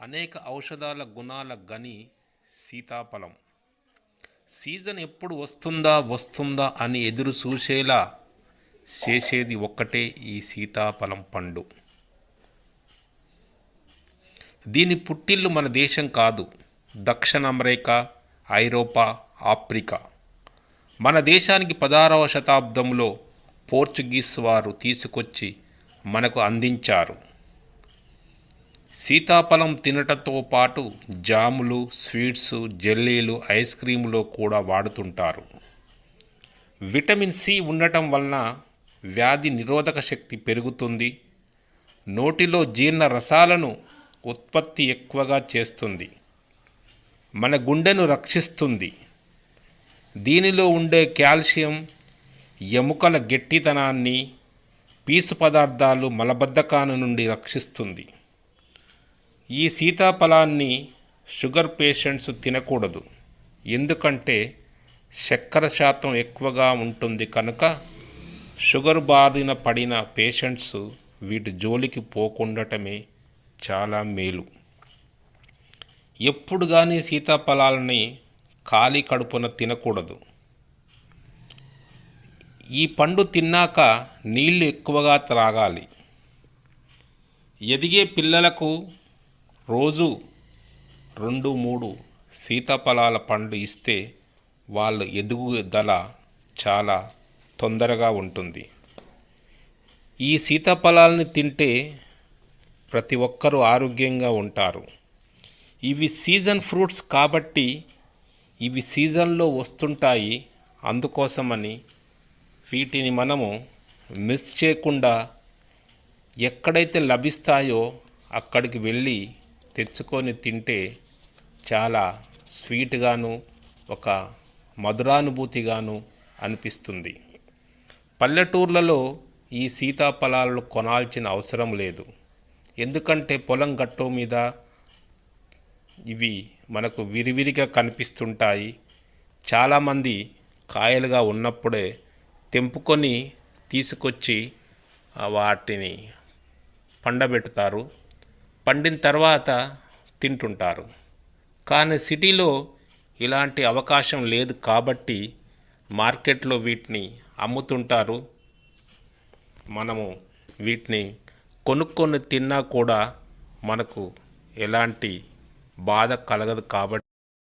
అనేక ఔషధాల గుణాల గని సీతాఫలం. సీజన్ ఎప్పుడు వస్తుందా వస్తుందా అని ఎదురు చూసేలా చేసేది ఒక్కటే ఈ సీతాఫలం పండు. దీని పుట్టిల్లు మన దేశం కాదు దక్షిణ అమెరికా ఐరోపా ఆఫ్రికా. మన దేశానికి పదహారవ శతాబ్దంలో పోర్చుగీస్ వారు తీసుకొచ్చి మనకు అందించారు. సీతాఫలం తినటంతో పాటు జాములు స్వీట్స్ జెల్లీలు ఐస్ క్రీములో కూడా వాడుతుంటారు. విటమిన్ సి ఉండటం వలన వ్యాధి నిరోధక శక్తి పెరుగుతుంది. నోటిలో జీర్ణ రసాలను ఉత్పత్తి ఎక్కువగా చేస్తుంది. మన గుండెను రక్షిస్తుంది. దీనిలో ఉండే కాల్షియం ఎముకల గట్టితనాన్ని పీసు పదార్థాలు మలబద్ధకాన్ని నుండి రక్షిస్తుంది. ఈ సీతాఫలాన్ని షుగర్ పేషెంట్స్ తినకూడదు. ఎందుకంటే చక్కెర శాతం ఎక్కువగా ఉంటుంది కనుక షుగర్ బారిన పడిన పేషెంట్స్ వీటి జోలికి పోకుండటమే చాలా మేలు. ఎప్పుడు కానీ సీతాఫలాలని ఖాళీ కడుపున తినకూడదు. ఈ పండు తిన్నాక నీళ్ళు ఎక్కువగా త్రాగాలి. ఎదిగే పిల్లలకు రోజు రెండు మూడు సీతాఫలాల పండ్లు ఇస్తే వాళ్ళ ఎదుగుదల చాలా తొందరగా ఉంటుంది. ఈ సీతాఫలాలని తింటే ప్రతి ఒక్కరూ ఆరోగ్యంగా ఉంటారు. ఇవి సీజన్ ఫ్రూట్స్ కాబట్టి ఇవి సీజన్లో వస్తుంటాయి. అందుకోసమని వీటిని మనము మిస్ చేయకుండా ఎక్కడైతే లభిస్తాయో అక్కడికి వెళ్ళి తెచ్చుకొని తింటే చాలా స్వీట్గాను ఒక మధురానుభూతిగాను అనిపిస్తుంది. పల్లెటూర్లలో ఈ సీతాఫలాలను కొనాల్సిన అవసరం లేదు. ఎందుకంటే పొలం గట్టు మీద ఇవి మనకు విరివిరిగా కనిపిస్తుంటాయి. చాలామంది కాయలుగా ఉన్నప్పుడే తెంపుకొని తీసుకొచ్చి వాటిని పండబెడతారు. పండిన తర్వాత తింటుంటారు. కానీ సిటీలో ఇలాంటి అవకాశం లేదు కాబట్టి మార్కెట్లో వీటిని అమ్ముతుంటారు. మనము వీటిని కొనుక్కొని తిన్నా కూడా మనకు ఎలాంటి బాధ కలగదు కాబట్టి